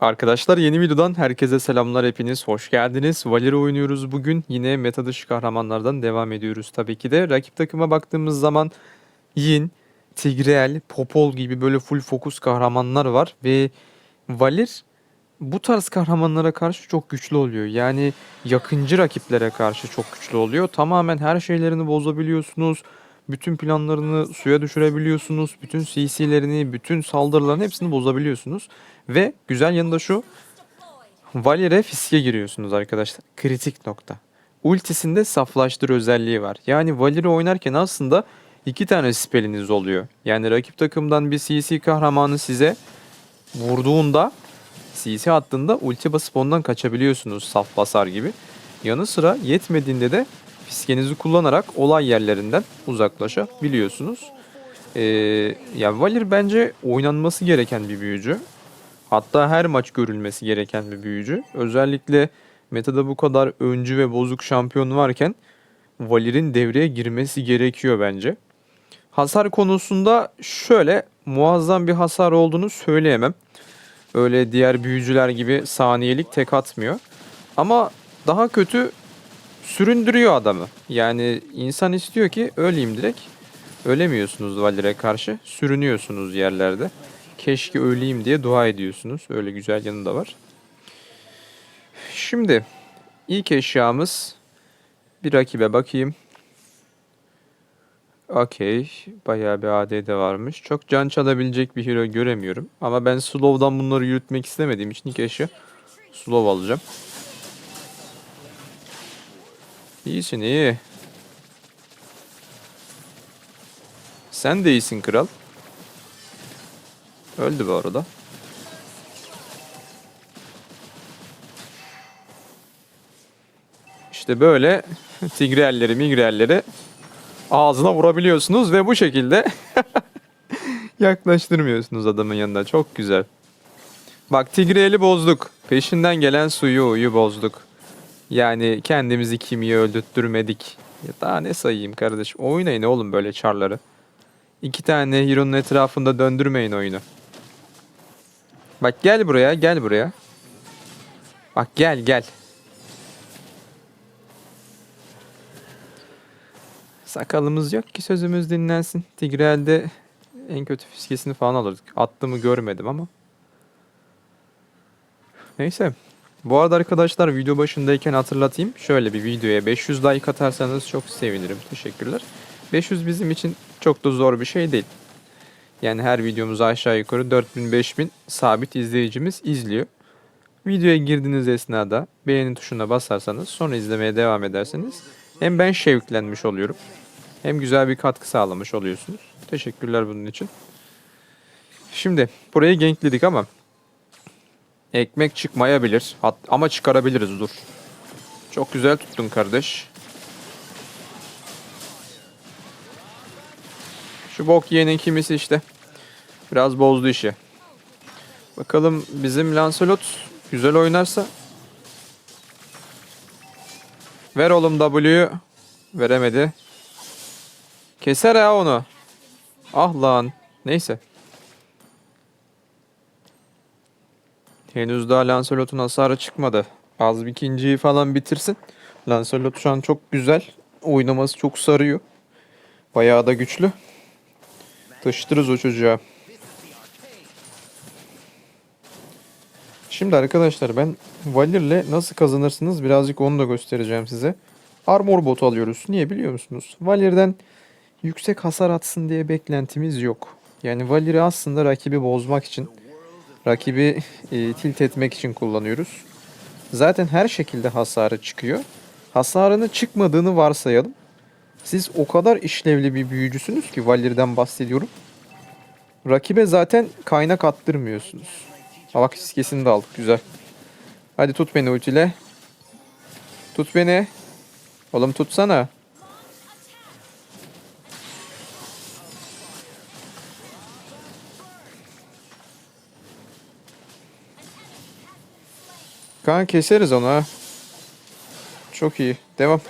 Arkadaşlar yeni videodan herkese selamlar hepiniz hoş geldiniz. Valeri oynuyoruz bugün. Yine meta dışı kahramanlardan devam ediyoruz tabii ki de. Rakip takıma baktığımız zaman Yin, Tigreal, Popol gibi böyle full fokus kahramanlar var ve Valir bu tarz kahramanlara karşı çok güçlü oluyor. Yani yakıncı rakiplere karşı çok güçlü oluyor. Tamamen her şeylerini bozabiliyorsunuz. Bütün planlarını suya düşürebiliyorsunuz. Bütün CC'lerini, bütün saldırıların hepsini bozabiliyorsunuz. Ve güzel yanı da şu. Valir'e fiske giriyorsunuz arkadaşlar. Kritik nokta. Ultisinde saflaştır özelliği var. Yani Valir'i oynarken aslında iki tane spelliniz oluyor. Yani rakip takımdan bir CC kahramanı size vurduğunda CC attığında ulti basıp ondan kaçabiliyorsunuz saf basar gibi. Yanı sıra yetmediğinde de fiskenizi kullanarak olay yerlerinden uzaklaşabiliyorsunuz. Ee, ya Valir bence oynanması gereken bir büyücü. Hatta her maç görülmesi gereken bir büyücü. Özellikle metada bu kadar öncü ve bozuk şampiyon varken Valir'in devreye girmesi gerekiyor bence. Hasar konusunda şöyle muazzam bir hasar olduğunu söyleyemem. Öyle diğer büyücüler gibi saniyelik tek atmıyor. Ama daha kötü süründürüyor adamı. Yani insan istiyor ki öleyim direkt. Ölemiyorsunuz Valir'e karşı. Sürünüyorsunuz yerlerde. Keşke öleyim diye dua ediyorsunuz. Öyle güzel yanı da var. Şimdi ilk eşyamız bir rakibe bakayım. Okey. Bayağı bir AD'de varmış. Çok can çalabilecek bir hero göremiyorum. Ama ben slow'dan bunları yürütmek istemediğim için ilk eşya slow alacağım. İyisin iyi. Sen de iyisin kral. Öldü bu arada. İşte böyle tigrelleri migrelleri ağzına vurabiliyorsunuz ve bu şekilde yaklaştırmıyorsunuz adamın yanına. Çok güzel. Bak tigreli bozduk. Peşinden gelen suyu uyu bozduk. Yani kendimizi kimiye öldürtmedik. Ya daha ne sayayım kardeş. Oynayın oğlum böyle çarları. İki tane hero'nun etrafında döndürmeyin oyunu. Bak gel buraya, gel buraya. Bak gel, gel. Sakalımız yok ki sözümüz dinlensin. Tigreal'de en kötü fiskesini falan alırdık. Attığımı görmedim ama. Neyse. Bu arada arkadaşlar video başındayken hatırlatayım. Şöyle bir videoya 500 like atarsanız çok sevinirim. Teşekkürler. 500 bizim için çok da zor bir şey değil. Yani her videomuzu aşağı yukarı 4000-5000 sabit izleyicimiz izliyor. Videoya girdiğiniz esnada beğeni tuşuna basarsanız sonra izlemeye devam ederseniz hem ben şevklenmiş oluyorum hem güzel bir katkı sağlamış oluyorsunuz. Teşekkürler bunun için. Şimdi burayı gankledik ama ekmek çıkmayabilir. Hat ama çıkarabiliriz dur. Çok güzel tuttun kardeş. Şu bok yiyenin kimisi işte. Biraz bozdu işi. Bakalım bizim Lancelot güzel oynarsa. Ver oğlum W'yu. Veremedi. Keser ya onu. Ah lan. Neyse. Henüz daha Lancelot'un hasarı çıkmadı. Az bir ikinciyi falan bitirsin. Lancelot şu an çok güzel. Oynaması çok sarıyor. Bayağı da güçlü. Taşıtırız o çocuğa. Şimdi arkadaşlar ben Valir'le nasıl kazanırsınız birazcık onu da göstereceğim size. Armor botu alıyoruz. Niye biliyor musunuz? Valir'den yüksek hasar atsın diye beklentimiz yok. Yani Valir'i aslında rakibi bozmak için, rakibi e, tilt etmek için kullanıyoruz. Zaten her şekilde hasarı çıkıyor. Hasarını çıkmadığını varsayalım. Siz o kadar işlevli bir büyücüsünüz ki Valir'den bahsediyorum. Rakibe zaten kaynak attırmıyorsunuz. Ha bak fiskesini de aldık güzel. Hadi tut beni ultiyle. Tut beni. Oğlum tutsana. Kan keseriz onu. Çok iyi. Devam.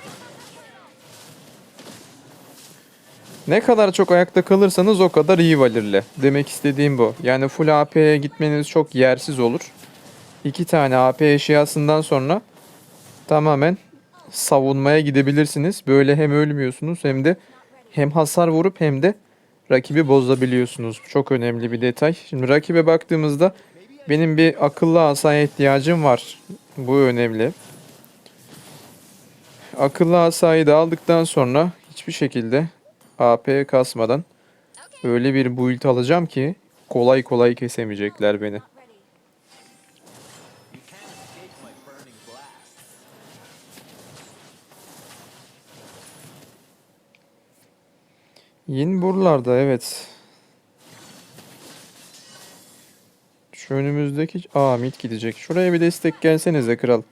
Ne kadar çok ayakta kalırsanız o kadar iyi Valir'le. Demek istediğim bu. Yani full AP'ye gitmeniz çok yersiz olur. iki tane AP eşyasından sonra tamamen savunmaya gidebilirsiniz. Böyle hem ölmüyorsunuz hem de hem hasar vurup hem de rakibi bozabiliyorsunuz. Çok önemli bir detay. Şimdi rakibe baktığımızda benim bir akıllı asaya ihtiyacım var. Bu önemli. Akıllı asayı da aldıktan sonra hiçbir şekilde AP kasmadan öyle bir build alacağım ki kolay kolay kesemeyecekler beni. Yeni buralarda evet. Şu önümüzdeki... Aa mid gidecek. Şuraya bir destek gelsenize kral.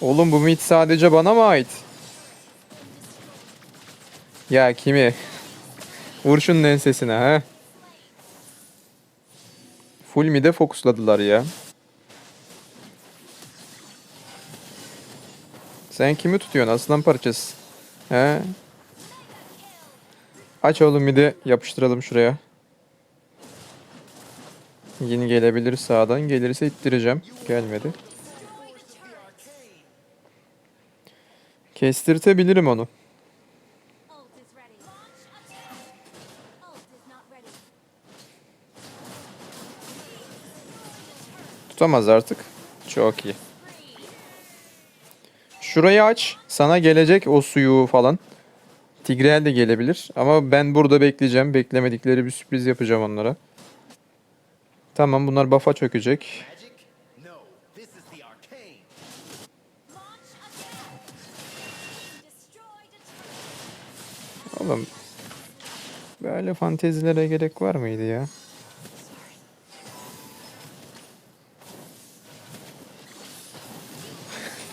Oğlum bu mid sadece bana mı ait? Ya kimi? Vur şunun ensesine ha. Full mid'e fokusladılar ya. Sen kimi tutuyorsun aslan parçası? He? Aç oğlum mid'i yapıştıralım şuraya. Yeni gelebilir sağdan. Gelirse ittireceğim. Gelmedi. Kestirtebilirim onu. Tutamaz artık. Çok iyi. Şurayı aç. Sana gelecek o suyu falan. Tigreal de gelebilir. Ama ben burada bekleyeceğim. Beklemedikleri bir sürpriz yapacağım onlara. Tamam bunlar buff'a çökecek. Oğlum. Böyle fantezilere gerek var mıydı ya?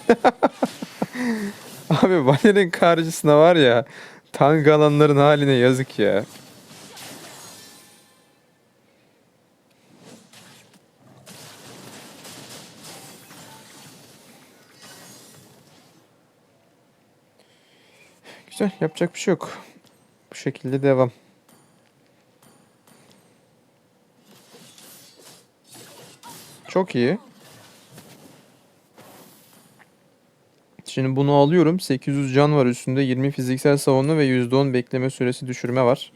Abi Valer'in karşısına var ya tank alanların haline yazık ya. Güzel yapacak bir şey yok. Bu şekilde devam. Çok iyi. Şimdi bunu alıyorum. 800 can var üstünde. 20 fiziksel savunma ve %10 bekleme süresi düşürme var.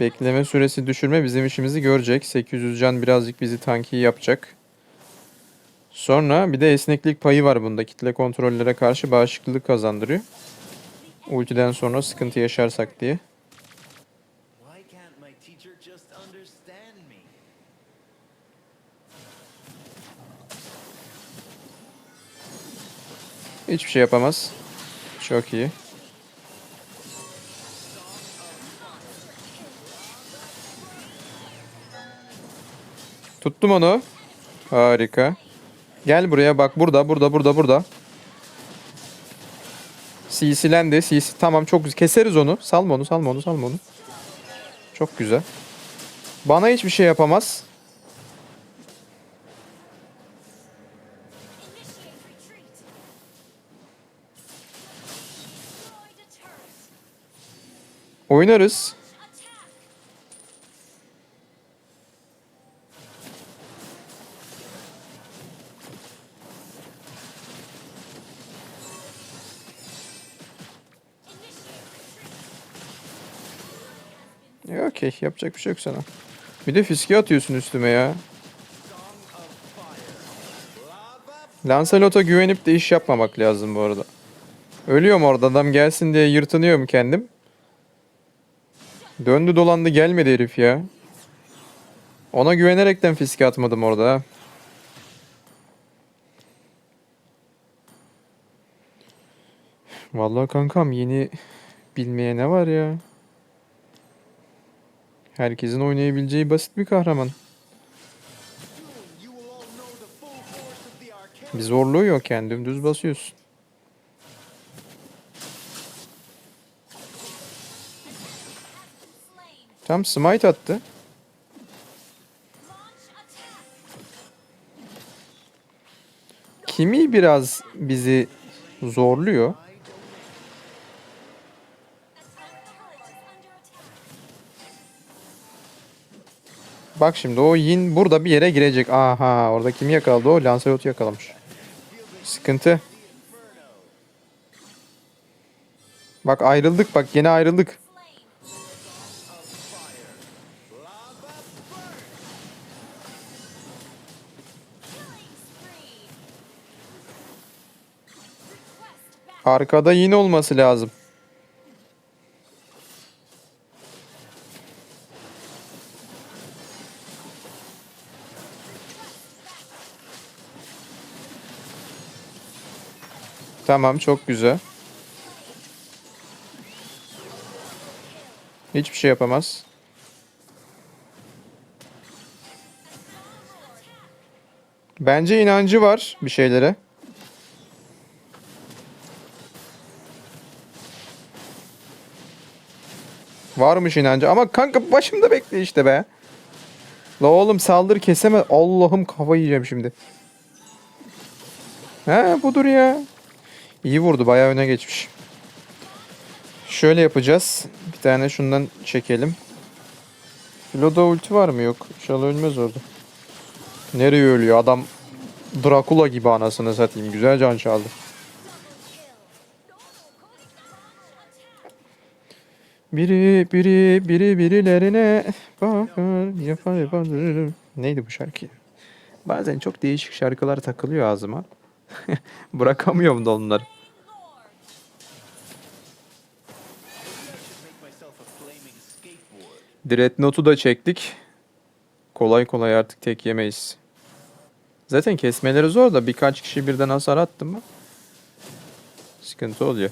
Bekleme süresi düşürme bizim işimizi görecek. 800 can birazcık bizi tanki yapacak. Sonra bir de esneklik payı var bunda. Kitle kontrollere karşı bağışıklık kazandırıyor. Ultiden sonra sıkıntı yaşarsak diye. Hiçbir şey yapamaz. Çok iyi. Tuttum onu. Harika. Gel buraya bak burada burada burada burada. CC'lendi. CC tamam çok güzel. Keseriz onu. Salma onu salma onu salma onu. Çok güzel. Bana hiçbir şey yapamaz. Oynarız. E, Okey yapacak bir şey yok sana. Bir de fiske atıyorsun üstüme ya. Lancelot'a güvenip de iş yapmamak lazım bu arada. Ölüyorum orada adam gelsin diye yırtınıyorum kendim. Döndü dolandı gelmedi herif ya. Ona güvenerekten fiske atmadım orada. Vallahi kankam yeni bilmeye ne var ya? Herkesin oynayabileceği basit bir kahraman. Bir zorluğu yok yani dümdüz basıyorsun. Tam smite attı. Kimi biraz bizi zorluyor. Bak şimdi o Yin burada bir yere girecek. Aha orada kimi yakaladı o? Lancelot'u yakalamış. Sıkıntı. Bak ayrıldık bak yine ayrıldık. Arkada yin olması lazım. Tamam çok güzel. Hiçbir şey yapamaz. Bence inancı var bir şeylere. Varmış inancı ama kanka başımda bekle işte be. La oğlum saldır keseme. Allah'ım kafa yiyeceğim şimdi. He budur ya. İyi vurdu bayağı öne geçmiş. Şöyle yapacağız. Bir tane şundan çekelim. Loda ulti var mı? Yok. İnşallah ölmez orada. Nereye ölüyor? Adam Drakula gibi anasını satayım. Güzel can çaldı. Biri biri biri birilerine bakar yapar yapar. Neydi bu şarkı? Bazen çok değişik şarkılar takılıyor ağzıma. Bırakamıyorum da onları. Dreadnought'u da çektik. Kolay kolay artık tek yemeyiz. Zaten kesmeleri zor da birkaç kişi birden hasar attı mı sıkıntı oluyor.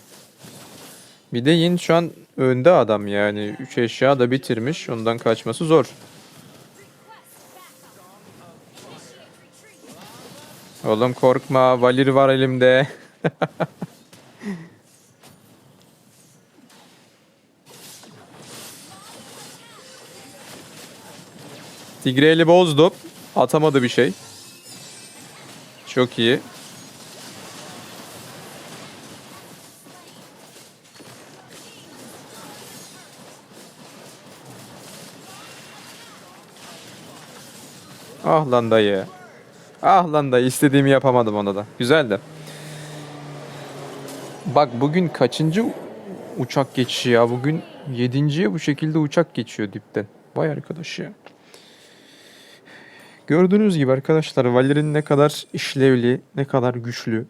Bir de Yin şu an önde adam yani. 3 eşya da bitirmiş. Ondan kaçması zor. Oğlum korkma. Valir var elimde. Tigreali bozdu. Atamadı bir şey. Çok iyi. Ah lan dayı. Ah lan dayı istediğimi yapamadım ona da. Güzeldi. Bak bugün kaçıncı uçak geçişi ya? Bugün yedinciye bu şekilde uçak geçiyor dipten. Vay arkadaş ya. Gördüğünüz gibi arkadaşlar Valir'in ne kadar işlevli, ne kadar güçlü,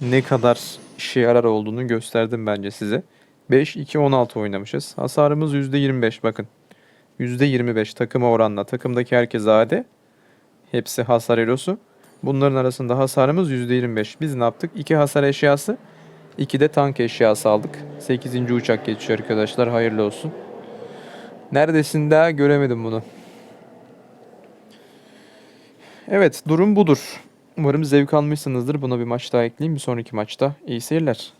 ne kadar işe yarar olduğunu gösterdim bence size. 5-2-16 oynamışız. Hasarımız %25 bakın. %25 takıma oranla. Takımdaki herkes AD. Hepsi hasar elosu. Bunların arasında hasarımız %25. Biz ne yaptık? 2 hasar eşyası, 2 de tank eşyası aldık. 8. uçak geçiyor arkadaşlar. Hayırlı olsun. Neredesin daha göremedim bunu. Evet durum budur. Umarım zevk almışsınızdır. Buna bir maç daha ekleyeyim. Bir sonraki maçta iyi seyirler.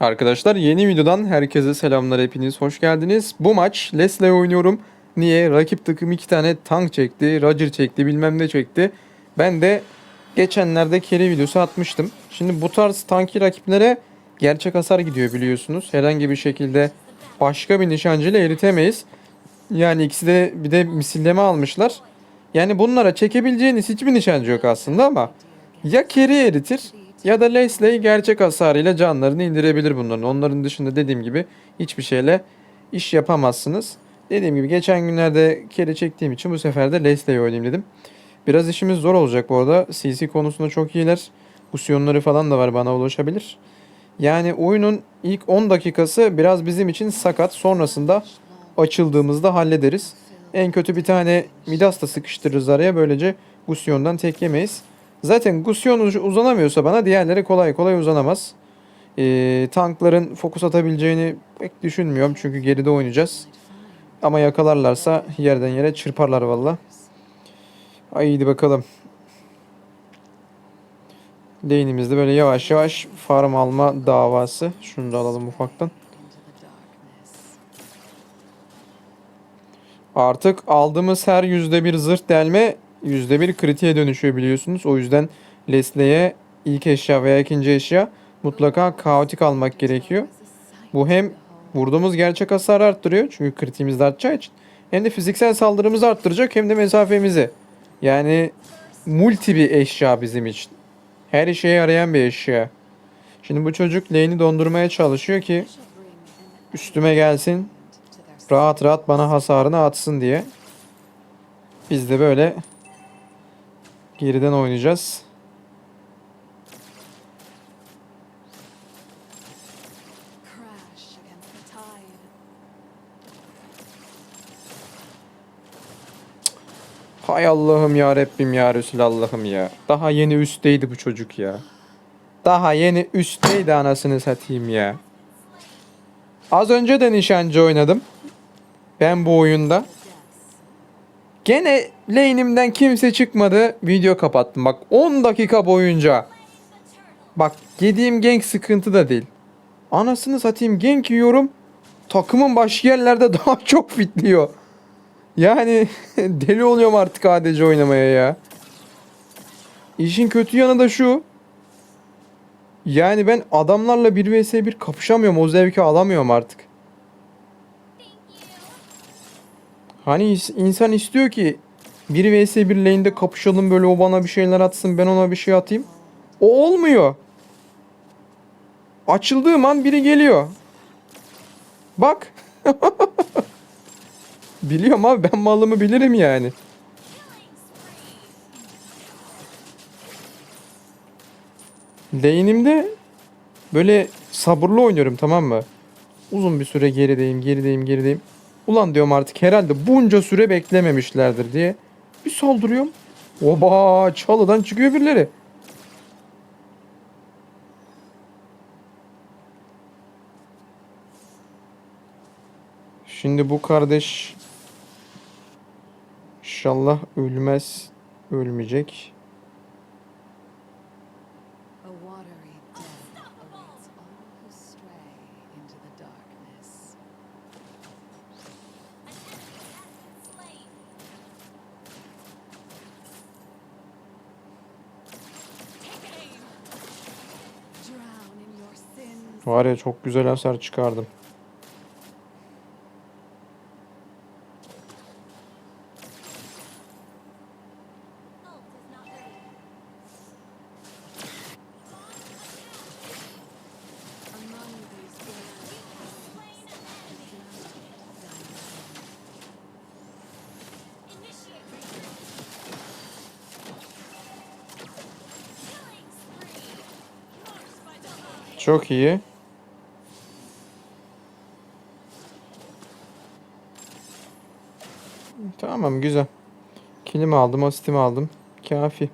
Arkadaşlar yeni videodan herkese selamlar hepiniz hoş geldiniz. Bu maç Leslie oynuyorum. Niye? Rakip takım iki tane tank çekti, Roger çekti, bilmem ne çekti. Ben de geçenlerde carry videosu atmıştım. Şimdi bu tarz tanki rakiplere gerçek hasar gidiyor biliyorsunuz. Herhangi bir şekilde başka bir nişancıyla eritemeyiz. Yani ikisi de bir de misilleme almışlar. Yani bunlara çekebileceğiniz hiçbir nişancı yok aslında ama ya Kerry eritir ya da Leslie gerçek hasarıyla canlarını indirebilir bunların. Onların dışında dediğim gibi hiçbir şeyle iş yapamazsınız. Dediğim gibi geçen günlerde Kerry çektiğim için bu sefer de Leslie'yi oynayayım dedim. Biraz işimiz zor olacak bu arada. CC konusunda çok iyiler. Usyonları falan da var bana ulaşabilir. Yani oyunun ilk 10 dakikası biraz bizim için sakat. Sonrasında açıldığımızda hallederiz. En kötü bir tane Midas da sıkıştırırız araya. Böylece Gusion'dan tek yemeyiz. Zaten Gusion uz- uzanamıyorsa bana diğerleri kolay kolay uzanamaz. Ee, tankların fokus atabileceğini pek düşünmüyorum. Çünkü geride oynayacağız. Ama yakalarlarsa yerden yere çırparlar valla. Haydi bakalım. Lane'imizde böyle yavaş yavaş farm alma davası. Şunu da alalım ufaktan. Artık aldığımız her yüzde bir zırh delme yüzde bir kritiğe dönüşüyor biliyorsunuz. O yüzden Leslie'ye ilk eşya veya ikinci eşya mutlaka kaotik almak gerekiyor. Bu hem vurduğumuz gerçek hasarı arttırıyor çünkü kritiğimiz de artacağı için Hem de fiziksel saldırımızı arttıracak hem de mesafemizi. Yani multi bir eşya bizim için. Her işe yarayan bir eşya. Şimdi bu çocuk lane'i dondurmaya çalışıyor ki üstüme gelsin. Rahat rahat bana hasarını atsın diye. Biz de böyle geriden oynayacağız. Hay Allah'ım ya Rabbim ya Resulallah'ım ya. Daha yeni üstteydi bu çocuk ya. Daha yeni üstteydi anasını satayım ya. Az önce de nişancı oynadım. Ben bu oyunda. Gene lane'imden kimse çıkmadı. Video kapattım. Bak 10 dakika boyunca. Bak yediğim gank sıkıntı da değil. Anasını satayım gank yiyorum. Takımın başka yerlerde daha çok fitliyor. Yani deli oluyorum artık ADC oynamaya ya. İşin kötü yanı da şu. Yani ben adamlarla 1 vs 1 kapışamıyorum. O zevki alamıyorum artık. Hani insan istiyor ki 1 vs 1 lane'de kapışalım böyle o bana bir şeyler atsın ben ona bir şey atayım. O olmuyor. Açıldığım an biri geliyor. Bak. Biliyorum abi ben malımı bilirim yani. Lane'imde böyle sabırlı oynuyorum tamam mı? Uzun bir süre gerideyim, gerideyim, gerideyim. Ulan diyorum artık herhalde bunca süre beklememişlerdir diye. Bir saldırıyorum. Oba çalıdan çıkıyor birileri. Şimdi bu kardeş in your sins. Var ya çok güzel hasar çıkardım. Çok iyi. Tamam güzel. Kilimi aldım, asitimi aldım. Kafi.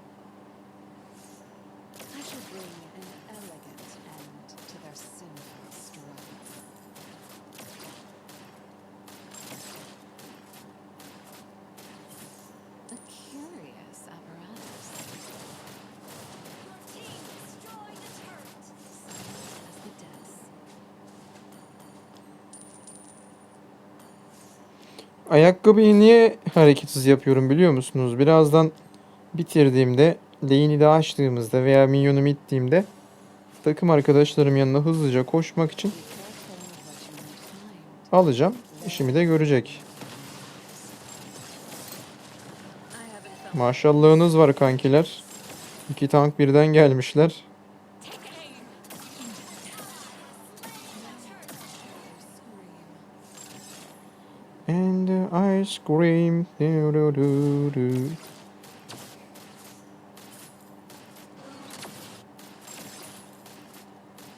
Ayakkabıyı niye hareketsiz yapıyorum biliyor musunuz? Birazdan bitirdiğimde, lane'i de açtığımızda veya minyonumu ittiğimde takım arkadaşlarım yanına hızlıca koşmak için alacağım. İşimi de görecek. Maşallahınız var kankiler. İki tank birden gelmişler. And ice cream. Do.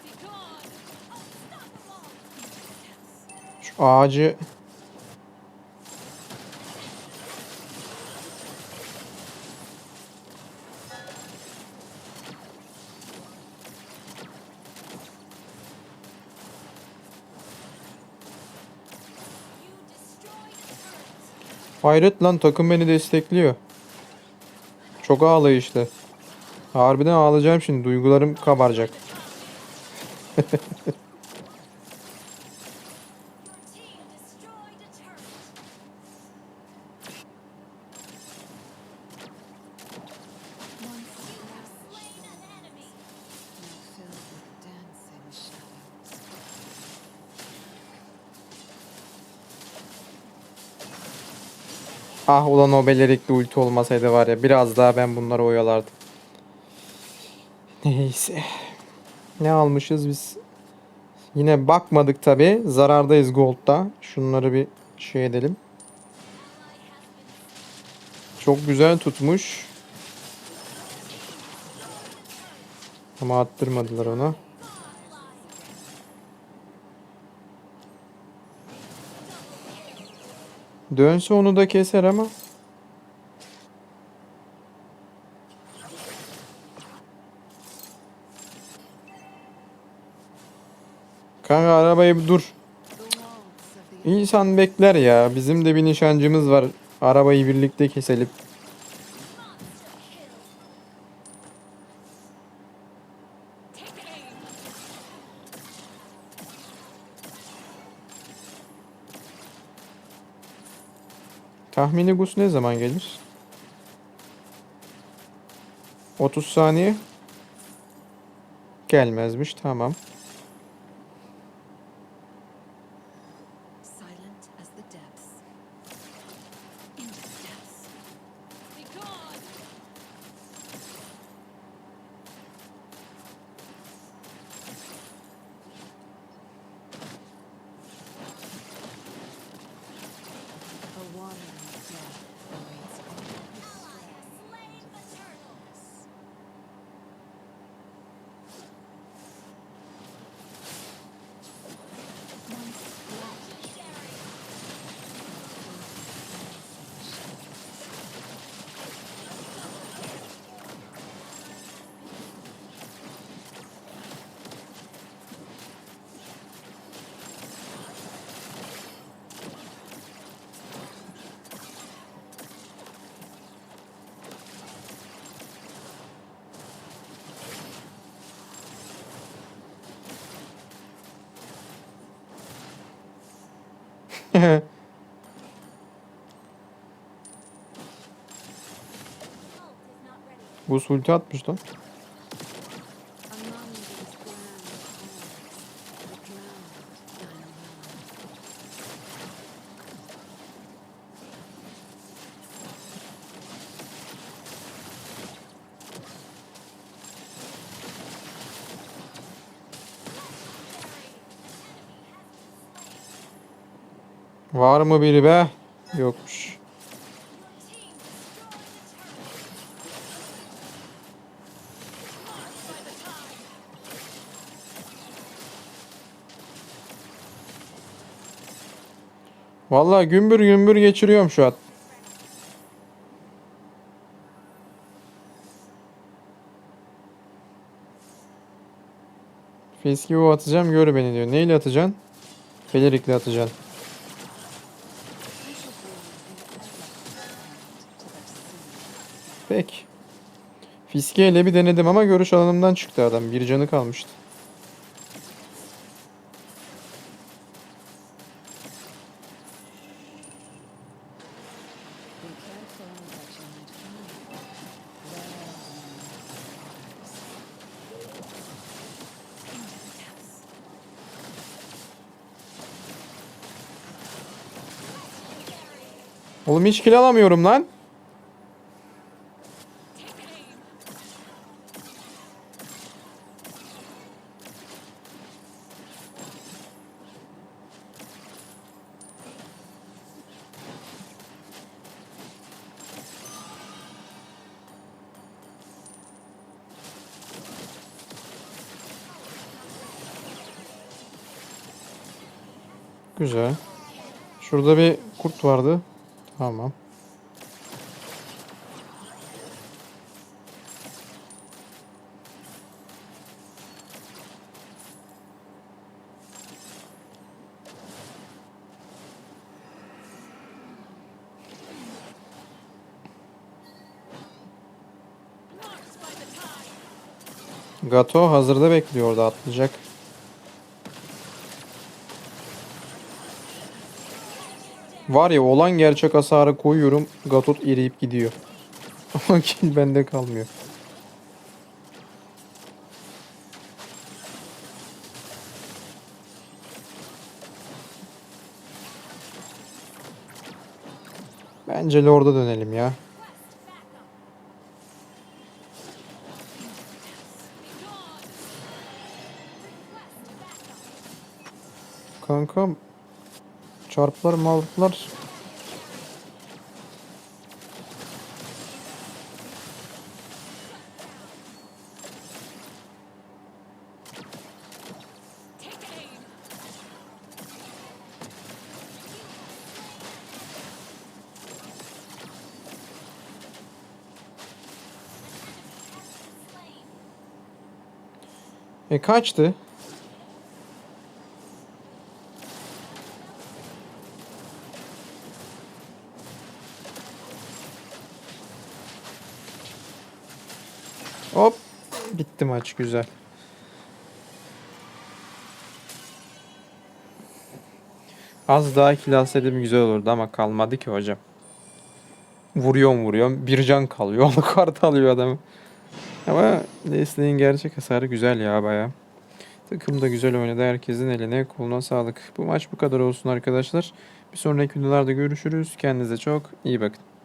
Be gone. Unstoppable. Şu ağacı Hayret lan takım beni destekliyor. Çok ağlayışlı. Harbiden ağlayacağım şimdi. Duygularım kabaracak. Ah ulan o belerikli ulti olmasaydı var ya biraz daha ben bunları oyalardım. Neyse. Ne almışız biz? Yine bakmadık tabi. Zarardayız gold'da. Şunları bir şey edelim. Çok güzel tutmuş. Ama attırmadılar ona. Dönse onu da keser ama. Kanka arabayı dur. İnsan bekler ya. Bizim de bir nişancımız var. Arabayı birlikte keselim. Tahmini Gus ne zaman gelir? 30 saniye. Gelmezmiş tamam. Gus ulti atmış lan. Var mı biri be? Yokmuş. Vallahi gümbür gümbür geçiriyorum şu an. Fiski o atacağım gör beni diyor. Neyle atacaksın? Belerikle atacaksın. Peki. Fiskeyle bir denedim ama görüş alanımdan çıktı adam. Bir canı kalmıştı. Oğlum hiç kill alamıyorum lan. Güzel. Şurada bir kurt vardı. Tamam. Gato hazırda bekliyor orada atlayacak. Var ya olan gerçek hasarı koyuyorum. Gatot eriyip gidiyor. Ama kill bende kalmıyor. Bence Lord'a dönelim ya. Kankam çarplar malplar E kaçtı? Bitti maç güzel. Az daha kill alsaydım güzel olurdu ama kalmadı ki hocam. Vuruyorum vuruyorum. Bir can kalıyor. Onu kart alıyor adamı. Ama Leslie'nin gerçek hasarı güzel ya baya. Takım da güzel oynadı. Herkesin eline koluna sağlık. Bu maç bu kadar olsun arkadaşlar. Bir sonraki videolarda görüşürüz. Kendinize çok iyi bakın.